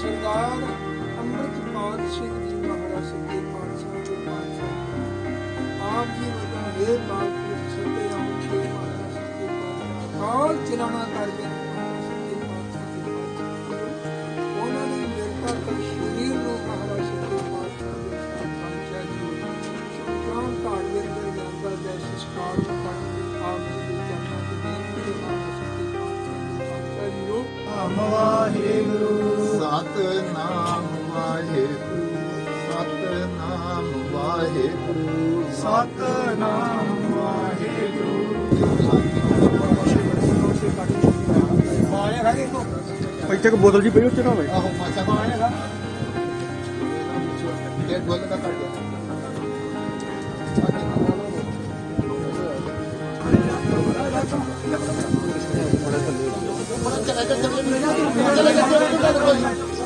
ਸਰਦਾਰ ਅੰਮ੍ਰਿਤਪਾਲ ਸਿੰਘ ਜੀ ਮਹਾਰਾਜ ਸੱਚੇ ਪਾਤਸ਼ਾਹ ਦੇ ਪਾਤਸ਼ਾਹ। ਆਪ ਜੀ ਵਰਗਾ ਹੈ ਪਾਤਸ਼ਾਹ, ਸੱਚੇ ਆਪ ਜੀ ਮਹਾਰਾਜ ਸੱਚੇ ਪਾਤਸ਼ਾਹ ਕਾਲ ਚਲਾਣਾ ਕਰਦੇ ਉਹਨਾਂ ਦੀ ਮਿਹਰਤਾ ਕਰ ਸ਼ਰੀਰ ਨੂੰ ਮਹਾਰਾਜ ਸੱਚੇ ਪਾਤਸ਼ਾਹ ਦੇ ਪਾਤਸ਼ਾਹ ਜੀ। ਸ਼ੁਕਰਾਨ ਕਾਰਡ ਦੇ ਅੰਦਰ ਜਾਂਦਾ ਜੈ ਸੰਸਕਾਰ ਕਰਨ ਆਪ ਜੀ ਦੇ ਚਰਨਾਂ ਦੇ ਬੇਨਤੀ ਹੈ ਮਹਾਰਾਜ ਸੱਚੇ ਪਾਤਸ਼ਾਹ ਦੇ ਪਾਤਸ਼ਾਹ ਜੀ ਨੂੰ। ਨਾਮ ਵਾਹਿਗੁਰੂ ਸਤਨਾਮ ਵਾਹਿਗੁਰੂ। ਸਤਨਾਮ ਵਾਹਿਗੁਰੂ। ਸਤਨਾਮ ਇੱਥੇ ਕੋ ਬੋਤਲ ਜੀ ਪਈ ਉੱਤੇ ਨਾ ਹੋਵੇ ਆਹੋ ਮਾਚਾ ਕੋ ਆਏਗਾ ਇਹ ਗੋਲ ਦਾ